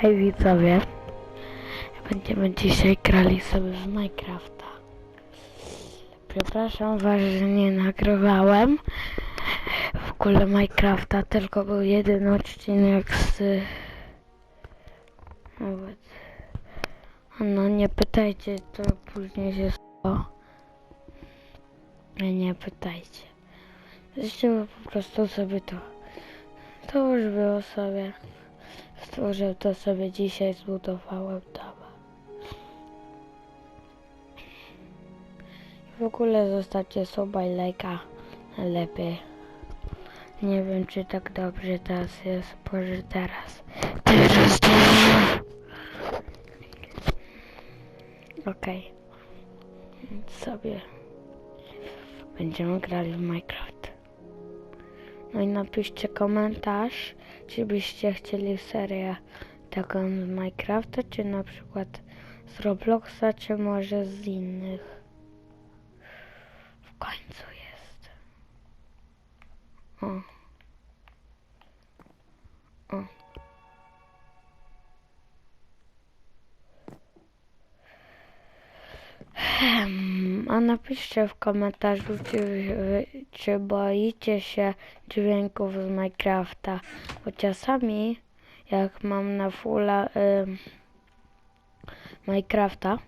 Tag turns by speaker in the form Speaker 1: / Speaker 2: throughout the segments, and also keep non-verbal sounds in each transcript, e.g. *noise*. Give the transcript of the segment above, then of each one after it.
Speaker 1: Hej widzowie. Będziemy dzisiaj grali sobie w Minecrafta. Przepraszam was, że nie nagrywałem w ogóle Minecrafta, tylko był jeden odcinek z... No nie pytajcie, to później się stało. Nie pytajcie. Zresztą po prostu sobie to... To już było sobie... Stworzył to sobie dzisiaj, zbudowałem dom. W ogóle zostawcie suba i lajka lepiej. Nie wiem czy tak dobrze teraz jest, może teraz. Teraz dobrze. Okej. Więc sobie będziemy grali w Minecraft. No i napiszcie komentarz, czy byście chcieli serię taką z Minecrafta, czy na przykład z Robloxa, czy może z innych. W końcu jest. O. O. Hmm, Napiszcie w komentarzu, czy, czy boicie się dźwięków z Minecrafta. Bo czasami, jak mam na fulla ym, Minecrafta,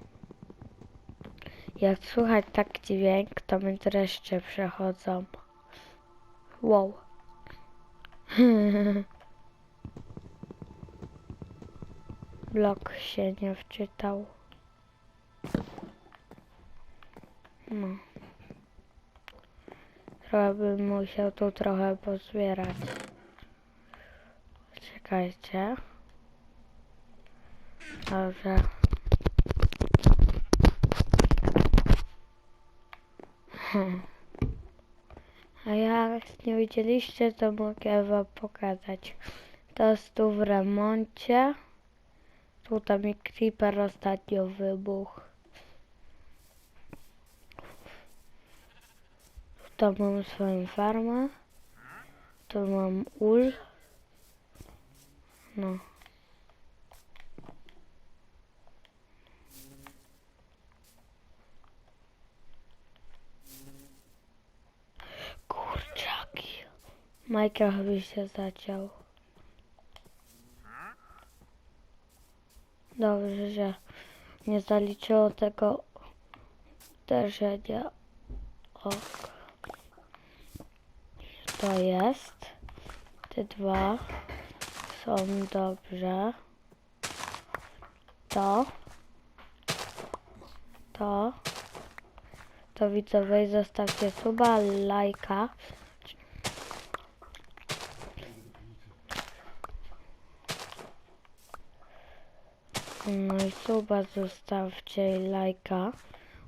Speaker 1: jak słychać tak dźwięk, to mi dreszcze przechodzą. Wow. *laughs* Blok się nie wczytał. No. Trochę bym musiał tu trochę pozbierać. Czekajcie. Dobrze. *laughs* A jak nie widzieliście, to mogę wam pokazać. To jest tu w remoncie. Tutaj mi creeper ostatnio wybuchł. Tu mam swoją farmę. Tu mam ul. No. Kurczaki. Minecraft by się zaciął. Dobrze, że nie zaliczyło tego uderzenia. Ok. To jest. Te dwa są dobrze. To. To. To widzowie zostawcie suba, lajka. No i suba zostawcie i lajka.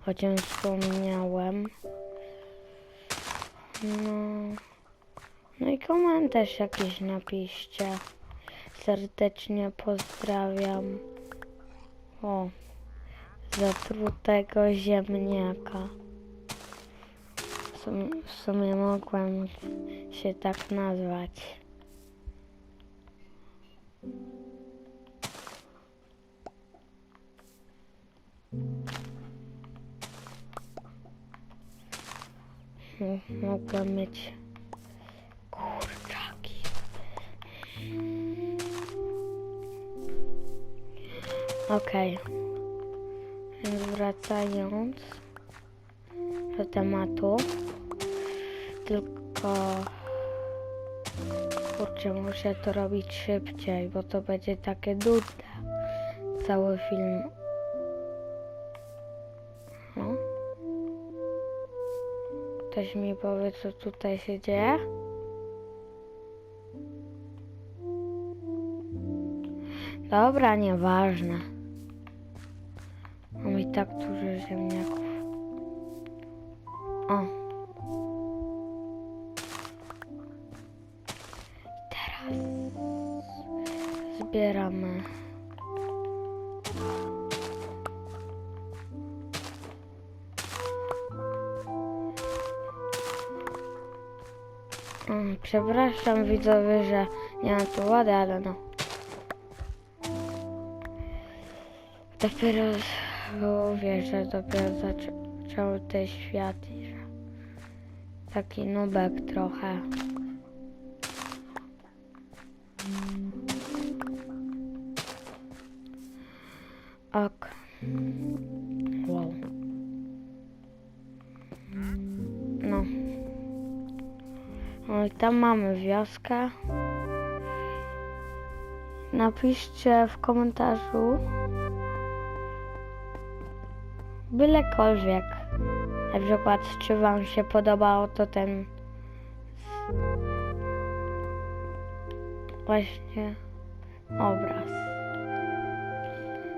Speaker 1: O czym wspomniałem. No. No i komentarz jakiś napiszcie. Serdecznie pozdrawiam. O. Zatrutego ziemniaka. W sumie, w sumie mogłem się tak nazwać. M- Mogłem mieć Okej. Więc wracając do tematu. Tylko kurczę, muszę to robić szybciej, bo to będzie takie nudne. Cały film. No. Ktoś mi powie, co tutaj się dzieje? Dobra, nieważne. Tak dużo ziemniaków. O. Teraz zbieramy. Przepraszam widzowie, że nie mam tu wody, ale no. dopiero, wiesz, że dopiero zaczął ten świat i że taki nubek trochę. Ok. Wow. No. No i tam mamy wioskę. Napiszcie w komentarzu bylekolwiek. Na przykład, czy wam się podobało to ten właśnie obraz.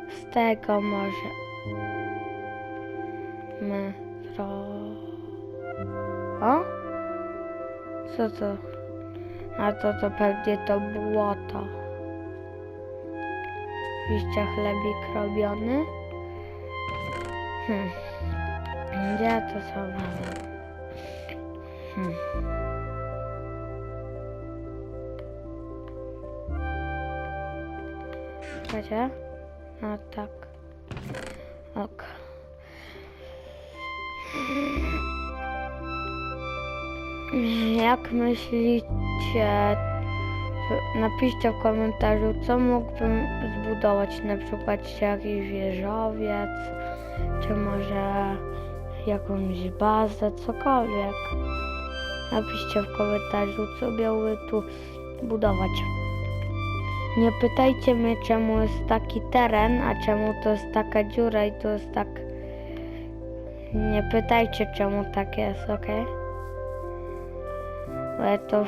Speaker 1: Z tego może my pro... O? Co to? A to to pewnie to błoto. Oczywiście chlebik robiony. Hmm. Gdzie to mamy? Hmm. Słuchajcie? No tak. Ok. Jak myślicie, napiszcie w komentarzu, co mógłbym zbudować, na przykład jakiś wieżowiec, czy może jakąś bazę, cokolwiek. Napiszcie w komentarzu, co miałby tu budować. Nie pytajcie mnie, czemu jest taki teren, a czemu to jest taka dziura i to jest tak... Nie pytajcie, czemu tak jest, ok? Bo ja to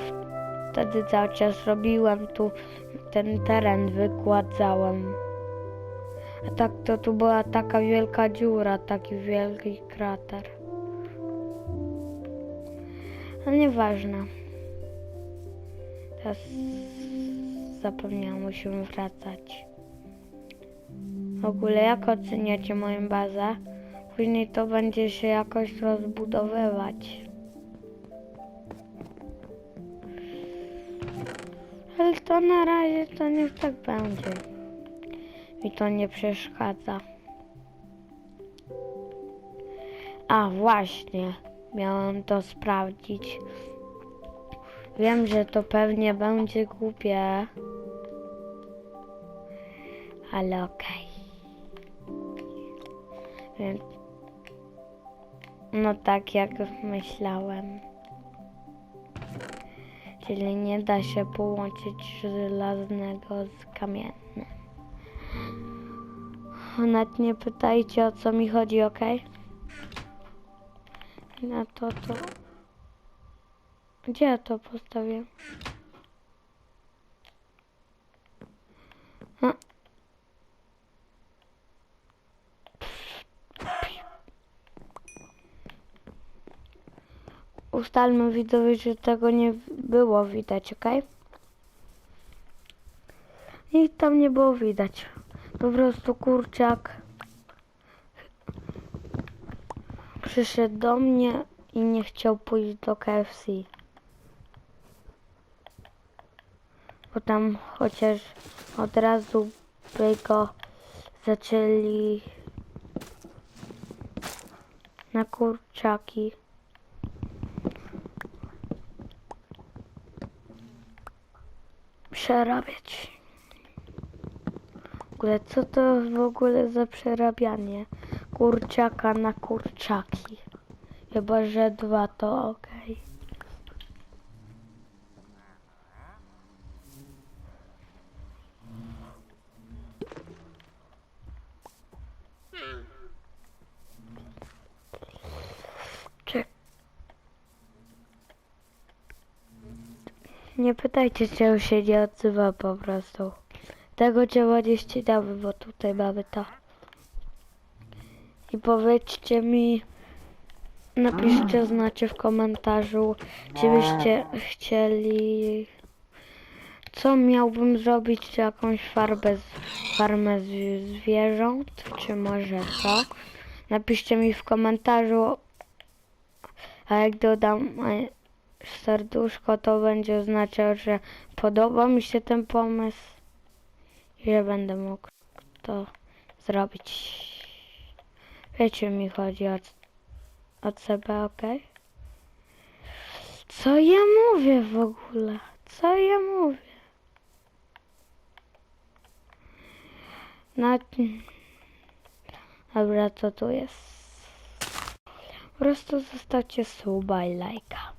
Speaker 1: wtedy cały czas robiłem tu ten teren, wykładzałem. A tak to tu była taka wielka dziura, taki wielki krater. Ale nieważne. Teraz zapomniałam, musimy wracać. W ogóle jak oceniacie moją bazę? Później to będzie się jakoś rozbudowywać. Ale to na razie to niech tak będzie. Mi to nie przeszkadza. A właśnie, miałem to sprawdzić. Wiem, że to pewnie będzie głupie. Ale okej. Więc... No tak jak myślałem. Czyli nie da się połączyć żelaznego z kamiennym. Nawet nie pytajcie o co mi chodzi, ok? Na to to... Gdzie ja to postawię? Ustalmy widzowie, że tego nie było widać, ok? I tam nie było widać. Po prostu kurczak przyszedł do mnie i nie chciał pójść do KFC. Bo tam chociaż od razu by go zaczęli na kurczaki. Przerabiać. Ogóle co to w ogóle za przerabianie kurczaka na kurczaki? Chyba, że dwa to. Czy... Nie pytajcie, czemu się nie odzywa po prostu. Tego trzeba nie bo tutaj mamy to. I powiedzcie mi, napiszcie znacie w komentarzu, czy byście chcieli, co miałbym zrobić, czy jakąś farbę, farmę zwierząt, czy może co. Napiszcie mi w komentarzu, a jak dodam e, serduszko, to będzie oznaczał, że podoba mi się ten pomysł i że będę mógł to zrobić. Wiecie, mi chodzi o, o CB, ok? Co ja mówię w ogóle? Co ja mówię? No, dobra, co tu jest? Po prostu zostawcie suba i lajka.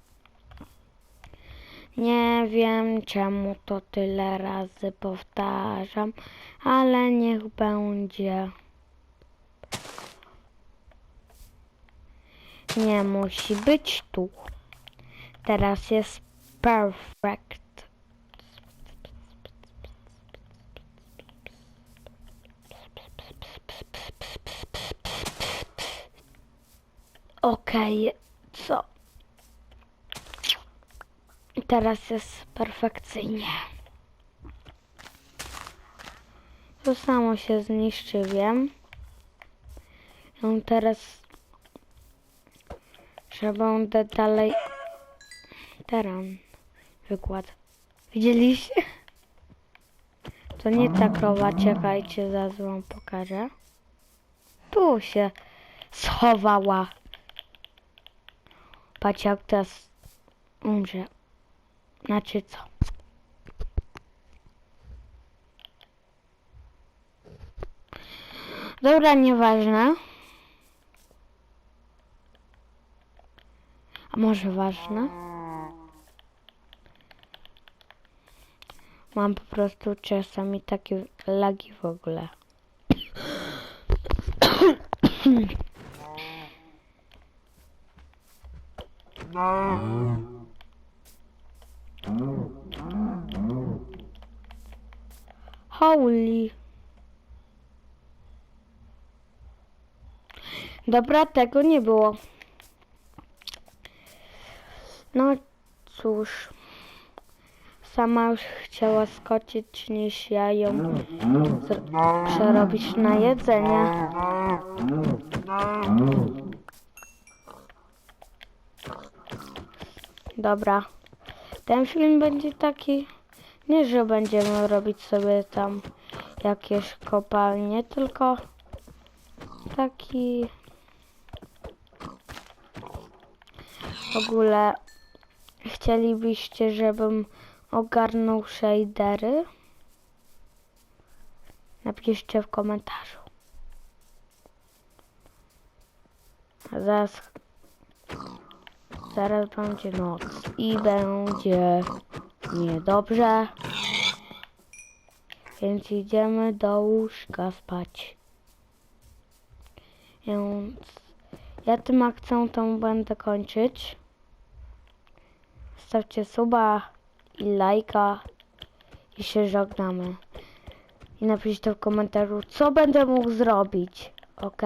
Speaker 1: Nie wiem czemu to tyle razy powtarzam, ale niech będzie. Nie musi być tu. Teraz jest perfect. Okej, co? Teraz jest perfekcyjnie. To samo się zniszczy, wiem. No teraz trzeba będę dalej teren wykład. Widzieliście? To nie ta krowa, czekajcie, zaraz wam pokażę. Tu się schowała. Patrz jak teraz umrze. Znaczy co? Dobra, nieważne. A może ważne? Mam po prostu czasami takie lagi w ogóle. Holy. Dobra, tego nie było. No cóż. Sama już chciała skoczyć niż ja ją przerobić na jedzenie. Dobra. Ten film będzie taki, nie że będziemy robić sobie tam jakieś kopalnie, tylko taki w ogóle chcielibyście, żebym ogarnął shadery? Napiszcie w komentarzu. Zaraz Zaraz będzie noc i będzie niedobrze. Więc idziemy do łóżka spać. Więc ja tym akcentem będę kończyć. Stawcie suba i lajka i się żegnamy. I napiszcie w komentarzu, co będę mógł zrobić. Ok?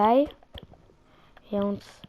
Speaker 1: Więc